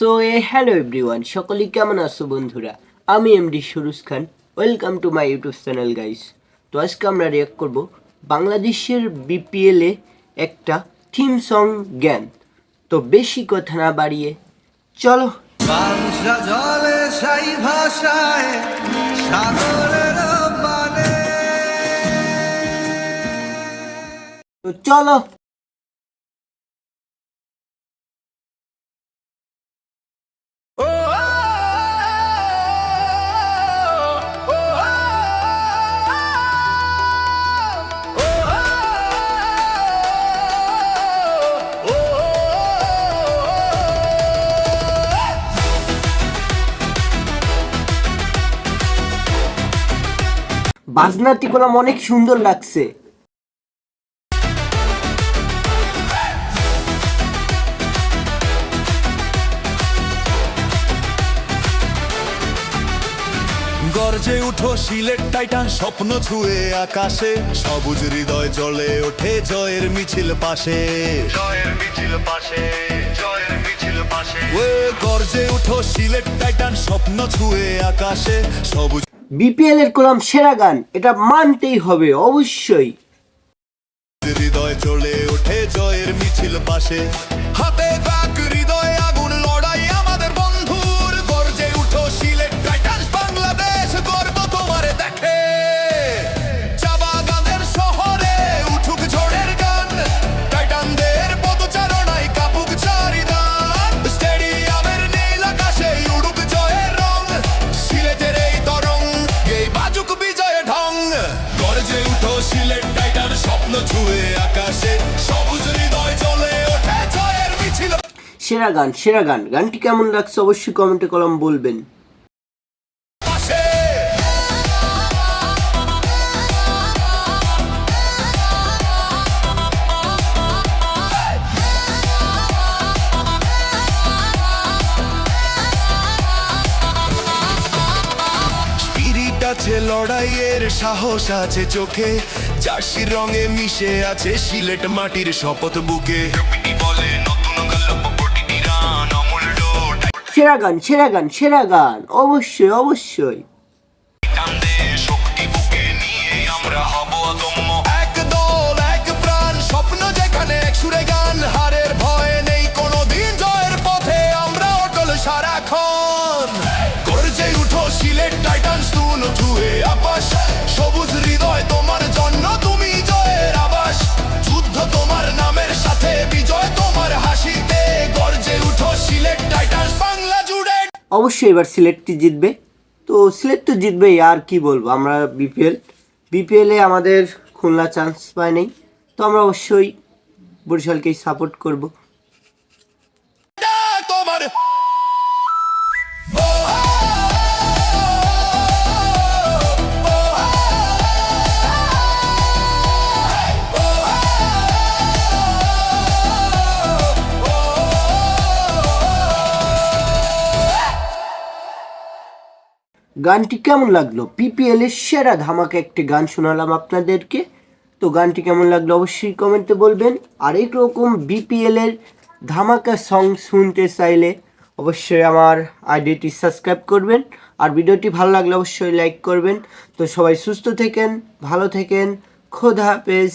So এ hello everyone সকলেই কেমন আছো বন্ধুরা? আমি MD Suruj Khan. Welcome to my YouTube channel guys তো আজকে আমরা রিয়াক্ট করব বাংলাদেশের বিপিএলে একটা থিম সং জ্ঞান তো বেশি কথা না বাড়িয়ে চলো। বাংলা জলে সাই ভাষায় তো চলো। বাজনাটি করলাম অনেক সুন্দর লাগছে। গর্জে উঠো সিলেট টাইটান স্বপ্ন ছুঁয়ে আকাশে। সবুজ হৃদয় জলে ওঠে জয়ের মিছিল পাশে। জয়ের মিছিল পাশে জয়ের মিছিল পাশে। গর্জে উঠো সিলেট টাইটান স্বপ্ন ছুঁয়ে আকাশে। সবুজ বিপিএল এর কলাম সেরা গান, এটা মানতেই হবে, অবশ্যই। হৃদয় চলে ওঠে জয়ের মিছিল পাশে। সেরা গান সেরা গান। গানটি কেমন লাগছে অবশ্যই কমেন্টে কলম বলবেন। লড়াইয়ের সাহস আছে চোখে। জার্সির রঙে মিশে আছে সিলেট মাটির শপথ বুকে। সেরা গান সেরা গান সেরা গান। অবশ্যই অবশ্যই। আমরা হব অবশ্যই এবার সিলেটটি জিতবে। তো সিলেট তো জিতবেই, আর কি বলব? আমরা বিপিএল বিপিএলে আমাদের খুলনা চান্স পায় নেই। তো আমরা অবশ্যই বরিশালকেই সাপোর্ট করব। গানটি কেমন লাগল? পিপিএল এর সেরা ধামাকা একটি গান শোনালাম আপনাদেরকে। তো গানটি কেমন লাগল অবশ্যই কমেন্টে বলবেন। আর রকম বিপিএল এর ধামাকা সং শুনতে চাইলে অবশ্যই আমার আইডিটি সাবস্ক্রাইব করবেন। আর ভিডিওটি ভালো লাগলে অবশ্যই লাইক করবেন। তো সবাই সুস্থ থেকেন, ভালো থেকেন। খোদা হাফেজ।